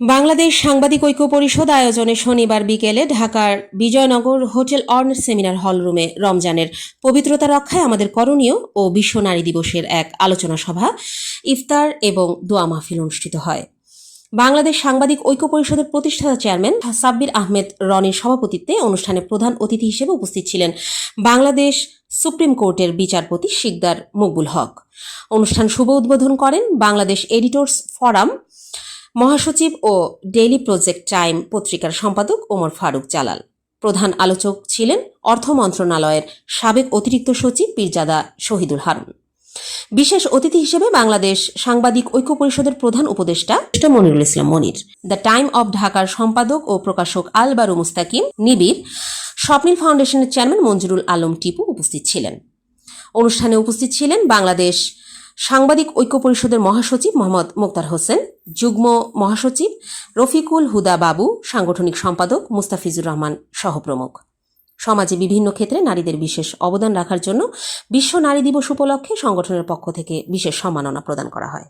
বাংলাদেশ সাংবাদিক ঐক্য পরিষদ আয়োজনে শনিবার বিকেলে ঢাকার Bijoynagar hotel worn seminar hall রুমে রমজানের পবিত্রতা রক্ষায় আমাদের করণীয় ও বিশ্ব নারী দিবসের এক আলোচনা সভা, ইফতার এবং দোয়া মাহফিল অনুষ্ঠিত হয়। বাংলাদেশ সাংবাদিক ঐক্য পরিষদের প্রতিষ্ঠাতা চেয়ারম্যান সাব্বির আহমেদ রনির সভাপতিত্বে অনুষ্ঠানে প্রধান অতিথি হিসেবে উপস্থিত ছিলেন বাংলাদেশ সুপ্রিম কোর্টের বিচারপতি শিকদার মকবুল হক। অনুষ্ঠান শুভ উদ্বোধন করেন বাংলাদেশ এডিটর্স ফোরাম মহাসচিব ও ডেইলি প্রজেক্ট টাইম পত্রিকার সম্পাদক ওমর ফারুক জালাল। প্রধান আলোচক ছিলেন অর্থ মন্ত্রণালয়ের সাবেক অতিরিক্ত সচিব পীরজাদা শহীদুল হারুন। বিশেষ অতিথি হিসেবে বাংলাদেশ সাংবাদিক ঐক্য পরিষদের প্রধান উপদেষ্টা Monirul Islam Monir, the time of ঢাকার সম্পাদক ও প্রকাশক আলবারু মুস্তাকিম, নিবিড়, স্বপ্নিল ফাউন্ডেশনের চেয়ারম্যান মঞ্জুরুল আলম টিপু উপস্থিত ছিলেন। অনুষ্ঠানে উপস্থিত ছিলেন বাংলাদেশ সাংবাদিক ঐক্য পরিষদের মহাসচিব মোহাম্মদ মোক্তার হোসেন, যুগ্ম মহাসচিব রফিকুল হুদা বাবু, সাংগঠনিক সম্পাদক মুস্তাফিজুর রহমান সহ প্রমুখ সমাজে বিভিন্ন ক্ষেত্রে নারীদের বিশেষ অবদান রাখার জন্য বিশ্ব নারী দিবস উপলক্ষে সংগঠনের পক্ষ থেকে বিশেষ সম্মাননা প্রদান করা হয়।